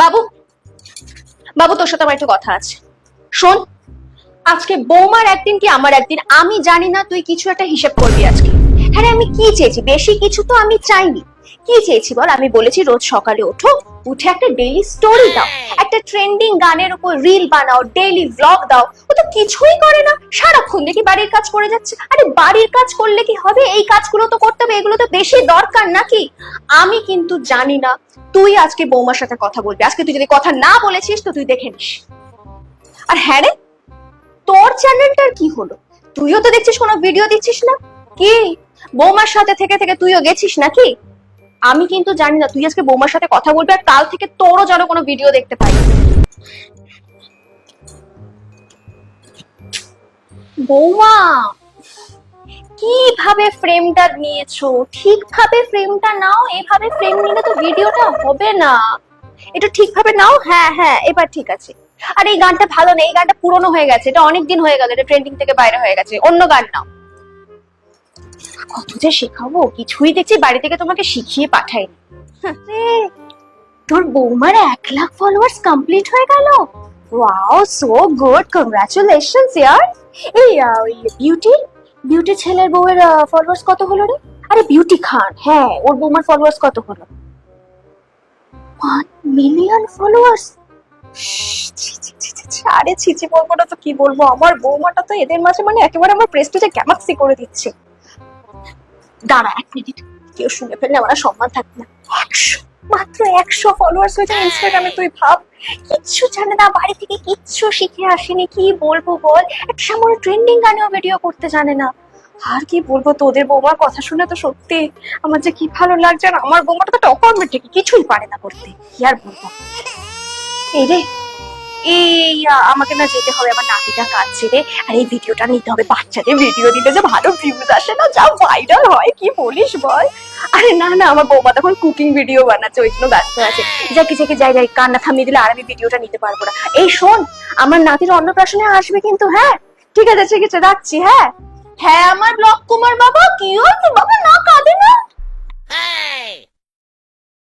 বাবু বাবু, তোর সাথে আমার একটু কথা আছে। শোন, আজকে বৌমার একদিন কি আমার একদিন, আমি জানি না তুই কিছু একটা হিসেব করবি আজকে। হ্যাঁ আমি কি চেয়েছি? বেশি কিছু তো আমি চাইনি। কি চেয়েছি বল? আমি বলেছি রোজ সকালে ওঠো উঠে একটা ডেইলি স্টোরি দাও একটা ট্রেন্ডিং গানের উপর রিল বানাও ডেইলি ব্লগ দাও। ও তো কিছুই করে না। সারাক্ষণ দেখি বাড়ির কাজ করে যাচ্ছে। আরে বাড়ির কাজ করলে কি হবে? এই কাজগুলো তো করতে হবে এগুলো তো বেশি দরকার নাকি? আমি কিন্তু জানি না। তুই আজকে বৌমার সাথে কথা বলবি। আজকে তুই যদি কথা না বলেছিস তো তুই দেখে নিস। আর হ্যাঁ রে তোর চ্যানেলটার কি হলো? তুইও তো দেখছিস কোনো ভিডিও দিচ্ছিস না? কি? বৌমার সাথে থেকে থেকে তুইও গেছিস নাকি? আমি কিন্তু জানি না, তুই আজকে বৌমার সাথে কথা বলবি আর কাল থেকে তোরও যেন কোনো ভিডিও দেখতে পাই। বৌমা, কীভাবে ফ্রেমটা নিয়েছো? ঠিকভাবে ফ্রেমটা নাও, এভাবে ফ্রেম নিলে তো ভিডিওটা হবে না। এটা ঠিকভাবে নাও? হ্যাঁ হ্যাঁ এবার ঠিক আছে। আর এই গানটা ভালো নেই এই গানটা পুরনো হয়ে গেছে, এটা অনেক দিন হয়ে গেল, এটা ট্রেন্ডিং থেকে বাইরে হয়ে গেছে, অন্য গান নাও। কত যে শেখাবো? কিছুই দেখছি বাড়ি থেকে তোমাকে শিখিয়ে পাঠাইনি আরে, তোর বৌমার এক লাখ ফলোয়ার্স কমপ্লিট হয়ে গেল? ওয়াও সো গুড কংগ্রাচুলেশনস ইয়ার। এই বিউটি বিউটি ছেলের বউয়ের ফলোয়ার্স কত হলো রে? আরে বিউটি খান। হ্যাঁ ওর বৌমার ফলোয়ার্স কত হলো? ওয়ান মিলিয়ন ফলোয়ার্স আরে ছিচি বলব না তো কি বলব? আমার বৌমাটা তো এদের মাঝে মানে একেবারে আমার প্রেস্টিজে গ্যামাক্সি করে দিচ্ছে। দাঁড়া এক মিনিট কেউ শুনে ফেললে আমার সম্মান থাকবে না। একশো, মাত্র একশো ফলোয়ার্স হয়েছে ইনস্টাগ্রামে তুই ভাব। কিচ্ছু জানে না, বাড়ি থেকে কিচ্ছু শিখে আসেনি। কি বলব বল? একটা সামনে ট্রেন্ডিং গানেও ভিডিও করতে জানে না। আর কি বলব তোদের বৌমার কথা শুনে তো সত্যি আমার যে কি ভালো লাগছে আর আমার বৌমাটা তো অকর্মেটিক কিছুই পারে না করতে। কি আর বলব? এই রে এই আমাকে না যেতে হবে, আমার নাতিটা কাঁদছে রে। আর এই ভিডিওটা নিতে হবে বাচ্চাদের ভিডিও দিলে যে ভালো ভিউজ আসে না, যা ভাইরাল হয়, কি বলিস বল? আরে না না, আমার বৌমা তখন কুকিং ভিডিও বানাচ্ছে, ওই জন্য ব্যস্ত আছে। যাকে যাকে, যাই যাই, কান্না থামিয়ে দিলে আর আমি ভিডিওটা নিতে পারব না। এই শোন, আমার নাতির অন্নপ্রাশনে আসবে কিন্তু হ্যাঁ? ঠিক আছে ঠিক আছে, রাখছি হ্যাঁ? হ্যাঁ আমার ব্লক কুমার বাবা।